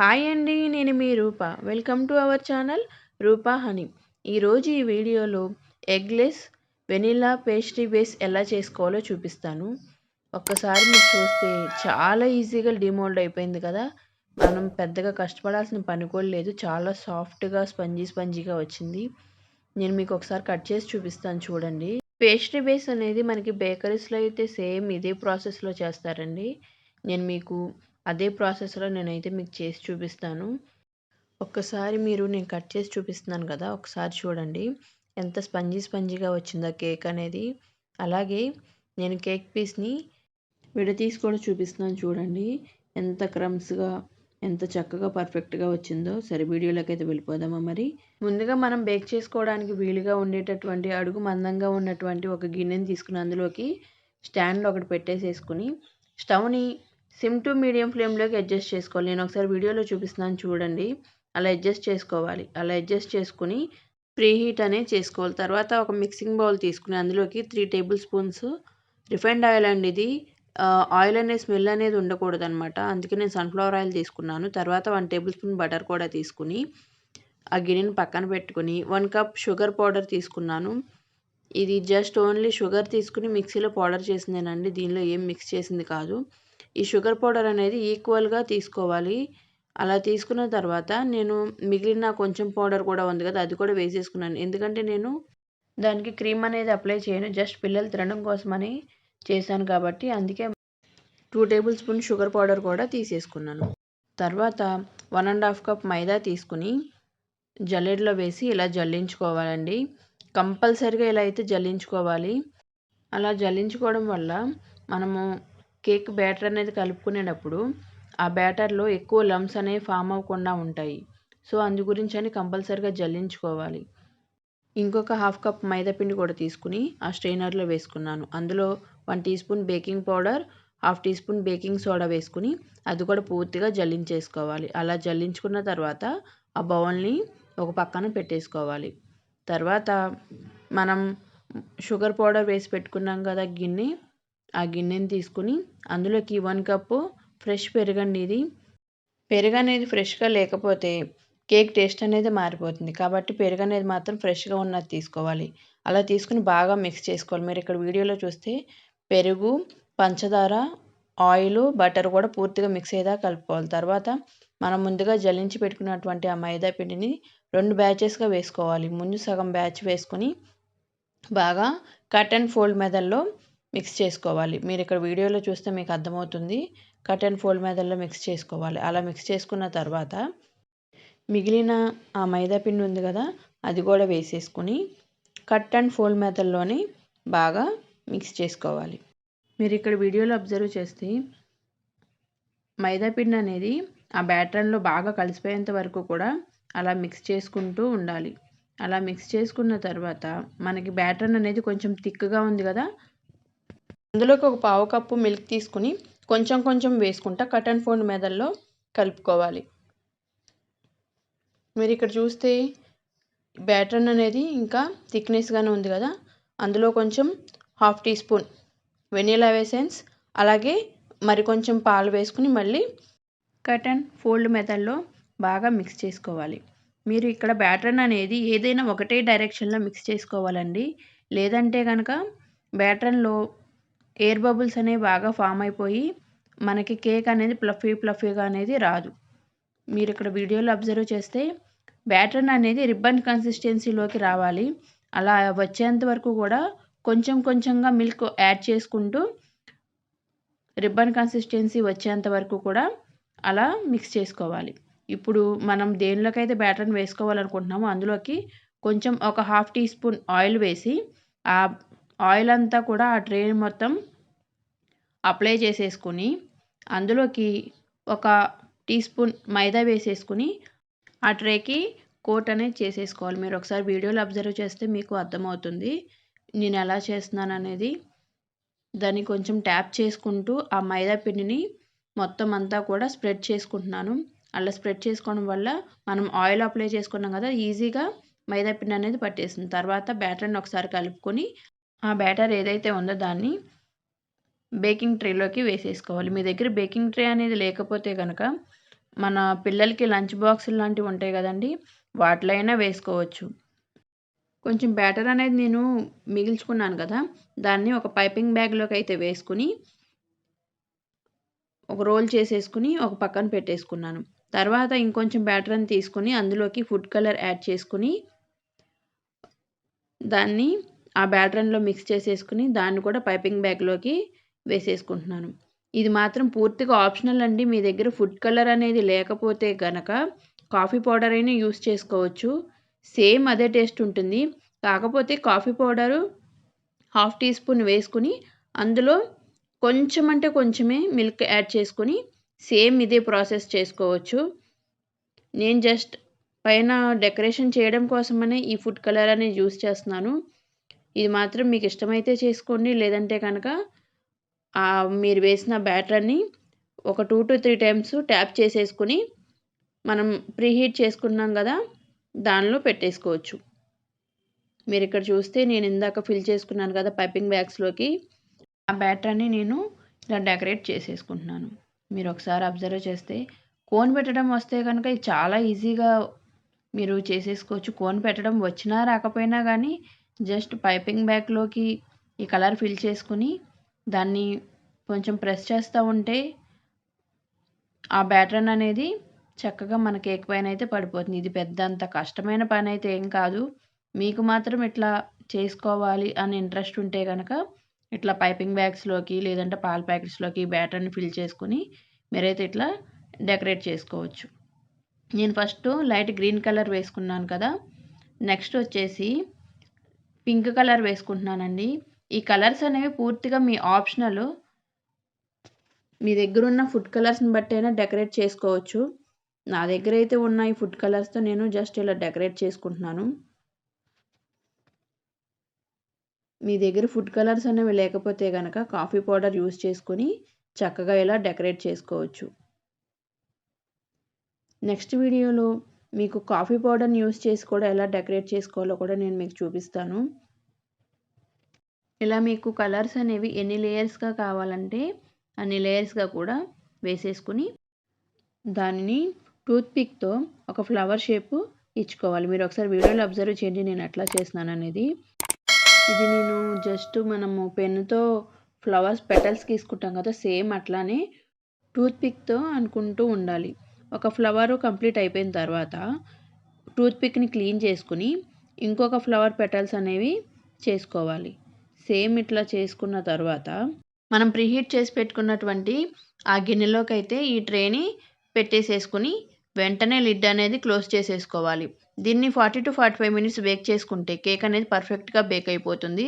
Hi అండి నేను మీ Roopa. Welcome to our channel Roopa honey. ఈరోజు ఈ వీడియోలో ఎగ్లెస్ వెనిలా పేస్ట్రీ బేస్ ఎలా చేసుకోవాలో చూపిస్తాను. ఒక్కసారి మీరు చూస్తే చాలా ఈజీగా డిమోల్డ్ అయిపోయింది కదా. మనం పెద్దగా కష్టపడాల్సిన పని కూడా లేదు. చాలా సాఫ్ట్గా స్పంజీ స్పంజీగా వచ్చింది. నేను మీకు ఒకసారి కట్ చేసి చూపిస్తాను చూడండి. పేస్ట్రీ బేస్ అనేది మనకి బేకరీస్లో అయితే సేమ్ ఇదే ప్రాసెస్లో చేస్తారండి. నేను మీకు అదే ప్రాసెస్లో నేనైతే మీకు చేసి చూపిస్తాను. ఒక్కసారి మీరు నేను కట్ చేసి చూపిస్తున్నాను కదా ఒకసారి చూడండి. ఎంత స్పంజీ స్పంజీగా వచ్చిందో కేక్ అనేది. అలాగే నేను కేక్ పీస్ని విడతీసి కూడా చూపిస్తున్నాను చూడండి. ఎంత క్రమ్స్గా ఎంత చక్కగా పర్ఫెక్ట్గా వచ్చిందో. సరే వీడియోలోకి అయితే వెళ్ళిపోదామా మరి? ముందుగా మనం బేక్ చేసుకోవడానికి వీలుగా ఉండేటటువంటి అడుగు మందంగా ఉన్నటువంటి ఒక గిన్నెని తీసుకుని అందులోకి స్టాండ్ ఒకటి పెట్టేసేసుకుని స్టవ్ని సిమ్ టు మీడియం ఫ్లేమ్లోకి అడ్జస్ట్ చేసుకోవాలి. నేను ఒకసారి వీడియోలో చూపిస్తున్నాను చూడండి. అలా అడ్జస్ట్ చేసుకోవాలి. అలా అడ్జస్ట్ చేసుకుని ప్రీ హీట్ అనేది చేసుకోవాలి. తర్వాత ఒక మిక్సింగ్ బౌల్ తీసుకుని అందులోకి three tablespoons refined oil అండి ఇది. ఆయిల్ అనే స్మెల్ అనేది ఉండకూడదు అనమాట అందుకే నేను సన్ఫ్లవర్ ఆయిల్ తీసుకున్నాను. తర్వాత వన్ టేబుల్ స్పూన్ బటర్ కూడా తీసుకుని ఆ గిన్నెని పక్కన పెట్టుకుని వన్ కప్ షుగర్ పౌడర్ తీసుకున్నాను. ఇది జస్ట్ ఓన్లీ షుగర్ తీసుకుని మిక్సీలో పౌడర్ చేసిందేనండి. దీనిలో ఏం మిక్స్ చేసింది కాదు. ఈ షుగర్ పౌడర్ అనేది ఈక్వల్గా తీసుకోవాలి. అలా తీసుకున్న తర్వాత నేను మిగిలిన కొంచెం పౌడర్ కూడా ఉంది కదా అది కూడా వేసేసుకున్నాను. ఎందుకంటే నేను దానికి క్రీమ్ అనేది అప్లై చేయను జస్ట్ పిల్లలు తినడం కోసమని చేశాను కాబట్టి అందుకే two tablespoon sugar powder కూడా తీసేసుకున్నాను. తర్వాత one and half cup maida తీసుకుని జల్లెడలో వేసి ఇలా జల్లించుకోవాలండి. కంపల్సరిగా ఇలా అయితే జల్లించుకోవాలి. అలా జల్లించుకోవడం వల్ల మనము కేక్ బ్యాటర్ అనేది కలుపుకునేటప్పుడు ఆ బ్యాటర్లో ఎక్కువ లమ్స్ అనేవి ఫామ్ అవ్వకుండా ఉంటాయి. సో అందు గురించి అని కంపల్సరిగా జల్లించుకోవాలి. ఇంకొక హాఫ్ కప్ మైదా పిండి కూడా తీసుకుని ఆ స్ట్రైనర్లో వేసుకున్నాను. అందులో one teaspoon baking powder half teaspoon baking soda వేసుకుని అది కూడా పూర్తిగా జల్లించేసుకోవాలి. అలా జల్లించుకున్న తర్వాత ఆ బౌల్ని ఒక పక్కన పెట్టేసుకోవాలి. తర్వాత మనం షుగర్ పౌడర్ వేసి పెట్టుకున్నాం కదా గిన్నె ఆ గిన్నెని తీసుకుని అందులోకి వన్ కప్పు ఫ్రెష్ పెరుగండి ఇది. పెరుగు అనేది ఫ్రెష్గా లేకపోతే కేక్ టేస్ట్ అనేది మారిపోతుంది. కాబట్టి పెరుగు అనేది మాత్రం ఫ్రెష్గా ఉన్నది తీసుకోవాలి. అలా తీసుకుని బాగా మిక్స్ చేసుకోవాలి. మీరు ఇక్కడ వీడియోలో చూస్తే పెరుగు పంచదార ఆయిల్ బటర్ కూడా పూర్తిగా మిక్స్ అయ్యేదా కలుపుకోవాలి. తర్వాత మనం ముందుగా జల్లించి పెట్టుకున్నటువంటి ఆ మైదా పిండిని రెండు బ్యాచెస్గా వేసుకోవాలి. ముందు సగం బ్యాచ్ వేసుకొని బాగా కట్ అండ్ ఫోల్డ్ మెదల్లో మిక్స్ చేసుకోవాలి. మీరు ఇక్కడ వీడియోలో చూస్తే మీకు అర్థమవుతుంది. కట్ అండ్ ఫోల్డ్ మెథడ్లో మిక్స్ చేసుకోవాలి. అలా మిక్స్ చేసుకున్న తర్వాత మిగిలిన ఆ మైదా పిండి ఉంది కదా అది కూడా వేసేసుకుని కట్ అండ్ ఫోల్డ్ మెథడ్లోనే బాగా మిక్స్ చేసుకోవాలి. మీరు ఇక్కడ వీడియోలో అబ్జర్వ్ చేస్తే మైదా పిండి అనేది ఆ బ్యాటర్లో బాగా కలిసిపోయేంత వరకు కూడా అలా మిక్స్ చేసుకుంటూ ఉండాలి. అలా మిక్స్ చేసుకున్న తర్వాత మనకి బ్యాటర్ అనేది కొంచెం థిక్గా ఉంది కదా అందులోకి ఒక పావు కప్పు మిల్క్ తీసుకుని కొంచెం కొంచెం వేసుకుంటా కట్ అండ్ ఫోన్ మెదల్లో కలుపుకోవాలి. మీరు ఇక్కడ చూస్తే బ్యాటర్ అనేది ఇంకా థిక్నెస్గానే ఉంది కదా. అందులో కొంచెం half teaspoon vanilla essence అలాగే మరి కొంచెం పాలు వేసుకుని మళ్ళీ కట్ అండ్ ఫోల్డ్ మెథడ్లో బాగా మిక్స్ చేసుకోవాలి. మీరు ఇక్కడ బ్యాటర్ అనేది ఏదైనా ఒకటే డైరెక్షన్లో మిక్స్ చేసుకోవాలండి. లేదంటే కనుక బ్యాటర్లో ఎయిర్ బబుల్స్ అనేవి బాగా ఫామ్ అయిపోయి మనకి కేక్ అనేది ప్లఫీ ప్లఫీగా అనేది రాదు. మీరు ఇక్కడ వీడియోలో అబ్జర్వ్ చేస్తే బ్యాటర్ అనేది రిబ్బన్ కన్సిస్టెన్సీలోకి రావాలి. అలా వచ్చేంత వరకు కూడా కొంచెం కొంచెంగా మిల్క్ యాడ్ చేసుకుంటూ రిబ్బన్ కన్సిస్టెన్సీ వచ్చేంత వరకు కూడా అలా మిక్స్ చేసుకోవాలి. ఇప్పుడు మనం దేనిలోకైతే బ్యాటర్ని వేసుకోవాలనుకుంటున్నామో అందులోకి కొంచెం ఒక హాఫ్ టీ స్పూన్ ఆయిల్ వేసి ఆ ఆయిల్ అంతా కూడా ఆ ట్రే మొత్తం అప్లై చేసేసుకుని అందులోకి ఒక టీ స్పూన్ మైదా వేసేసుకుని ఆ ట్రేకి కోట్ అనేది చేసేసుకోవాలి. మీరు ఒకసారి వీడియోలో అబ్జర్వ్ చేస్తే మీకు అర్థమవుతుంది. నేను ఎలా చేస్తున్నాను అనేది. దాన్ని కొంచెం ట్యాప్ చేసుకుంటూ ఆ మైదా పిండిని మొత్తం అంతా కూడా స్ప్రెడ్ చేసుకుంటున్నాను. అలా స్ప్రెడ్ చేసుకోవడం వల్ల మనం ఆయిల్ అప్లై చేసుకున్నాం కదా ఈజీగా మైదా పిండి అనేది పట్టేస్తుంది. తర్వాత బ్యాటర్ని ఒకసారి కలుపుకొని ఆ బ్యాటర్ ఏదైతే ఉందో దాన్ని బేకింగ్ ట్రేలోకి వేసేసుకోవాలి. మీ దగ్గర బేకింగ్ ట్రే అనేది లేకపోతే కనుక మన పిల్లలకి లంచ్ బాక్సులు లాంటివి ఉంటాయి కదండీ వాటిలో అయినా వేసుకోవచ్చు. కొంచెం బ్యాటర్ అనేది నేను మిగిల్చుకున్నాను కదా దాన్ని ఒక పైపింగ్ బ్యాగ్లోకి అయితే వేసుకుని ఒక రోల్ చేసేసుకుని ఒక పక్కన పెట్టేసుకున్నాను. తర్వాత ఇంకొంచెం బ్యాటర్ని తీసుకుని అందులోకి ఫుడ్ కలర్ యాడ్ చేసుకుని దాన్ని ఆ బ్యాటరీలో మిక్స్ చేసేసుకుని దాన్ని కూడా పైపింగ్ బ్యాగ్లోకి వేసేసుకుంటున్నాను. ఇది మాత్రం పూర్తిగా ఆప్షనల్ అండి. మీ దగ్గర ఫుడ్ కలర్ అనేది లేకపోతే గనక కాఫీ పౌడర్ అయినా యూస్ చేసుకోవచ్చు. సేమ్ అదే టేస్ట్ ఉంటుంది. కాకపోతే coffee powder half teaspoon వేసుకుని అందులో కొంచెం అంటే కొంచెమే మిల్క్ యాడ్ చేసుకొని సేమ్ ఇదే ప్రాసెస్ చేసుకోవచ్చు. నేను జస్ట్ పైన డెకరేషన్ చేయడం కోసమనే ఈ ఫుడ్ కలర్ అనేది యూస్ చేస్తున్నాను. ఇది మాత్రం మీకు ఇష్టమైతే చేసుకోండి. లేదంటే కనుక మీరు వేసిన బ్యాటర్ని ఒక two to three times tap చేసేసుకుని మనం ప్రీహీట్ చేసుకున్నాం కదా దానిలో పెట్టేసుకోవచ్చు. మీరు ఇక్కడ చూస్తే నేను ఇందాక ఫిల్ చేసుకున్నాను కదా పైపింగ్ బ్యాగ్స్లోకి. ఆ బ్యాటర్ని నేను ఇలా డెకరేట్ చేసేసుకుంటున్నాను. మీరు ఒకసారి అబ్జర్వ్ చేస్తే కోన్ పెట్టడం వస్తే కనుక ఇది చాలా ఈజీగా మీరు చేసేసుకోవచ్చు. కోన్ పెట్టడం వచ్చినా రాకపోయినా కానీ జస్ట్ పైపింగ్ బ్యాగ్లోకి ఈ కలర్ ఫిల్ చేసుకుని దాన్ని కొంచెం ప్రెస్ చేస్తూ ఉంటే ఆ బ్యాటర్న్ అనేది చక్కగా మన కేక్ పైన అయితే పడిపోతుంది. ఇది పెద్ద అంత కష్టమైన పని అయితే ఏం కాదు. మీకు మాత్రం ఇట్లా చేసుకోవాలి అని ఇంట్రెస్ట్ ఉంటే కనుక ఇట్లా పైపింగ్ బ్యాగ్స్లోకి లేదంటే పాల ప్యాకెట్స్లోకి బ్యాటర్ని ఫిల్ చేసుకుని మీరైతే ఇట్లా డెకరేట్ చేసుకోవచ్చు. నేను ఫస్ట్ లైట్ గ్రీన్ కలర్ వేసుకున్నాను కదా. నెక్స్ట్ వచ్చేసి పింక్ కలర్ వేసుకుంటున్నానండి. ఈ కలర్స్ అనేవి పూర్తిగా మీ ఆప్షనల్. మీ దగ్గర ఉన్న ఫుడ్ కలర్స్ని బట్టి అయినా డెకరేట్ చేసుకోవచ్చు. నా దగ్గర అయితే ఉన్న ఈ ఫుడ్ కలర్స్తో నేను జస్ట్ ఇలా డెకరేట్ చేసుకుంటున్నాను. మీ దగ్గర ఫుడ్ కలర్స్ అనేవి లేకపోతే కనుక కాఫీ పౌడర్ యూస్ చేసుకొని చక్కగా ఇలా డెకరేట్ చేసుకోవచ్చు. నెక్స్ట్ వీడియోలో మీకు కాఫీ పౌడర్ని యూస్ చేసి కూడా ఎలా డెకరేట్ చేసుకోవాలో కూడా నేను మీకు చూపిస్తాను. ఇలా మీకు కలర్స్ అనేవి ఎన్ని లేయర్స్గా కావాలంటే అన్ని లేయర్స్గా కూడా వేసేసుకుని దానిని టూత్పిక్తో ఒక ఫ్లవర్ షేపు ఇచ్చుకోవాలి. మీరు ఒకసారి వీడియోలో అబ్జర్వ్ చేయండి నేను ఎట్లా చేస్తున్నాను అనేది. ఇది నేను జస్ట్ మనము పెన్నుతో ఫ్లవర్స్ పెటల్స్ తీసుకుంటాం కదా సేమ్ అట్లానే టూత్పిక్తో అనుకుంటూ ఉండాలి. ఒక ఫ్లవర్ కంప్లీట్ అయిపోయిన తర్వాత టూత్పిక్ని క్లీన్ చేసుకుని ఇంకొక ఫ్లవర్ పెటల్స్ అనేవి చేసుకోవాలి. సేమ్ ఇట్లా చేసుకున్న తర్వాత మనం ప్రీహీట్ చేసి పెట్టుకున్నటువంటి ఆ గిన్నెలోకి అయితే ఈ ట్రేని పెట్టేసేసుకుని వెంటనే లిడ్ అనేది క్లోజ్ చేసేసుకోవాలి. దీన్ని forty to forty five minutes bake చేసుకుంటే కేక్ అనేది పర్ఫెక్ట్గా బేక్ అయిపోతుంది.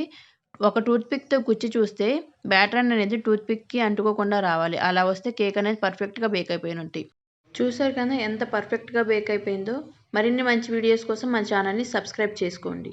ఒక టూత్పిక్తో గుచ్చి చూస్తే బ్యాటర్ అనేది టూత్పిక్కి అంటుకోకుండా రావాలి. అలా వస్తే కేక్ అనేది పర్ఫెక్ట్గా బేక్ అయిపోయినట్టు. చూసారు కదా ఎంత పర్ఫెక్ట్గా బేక్ అయిపోయిందో? మరిన్ని మంచి వీడియోస్ కోసం మన ఛానల్ని సబ్స్క్రైబ్ చేసుకోండి.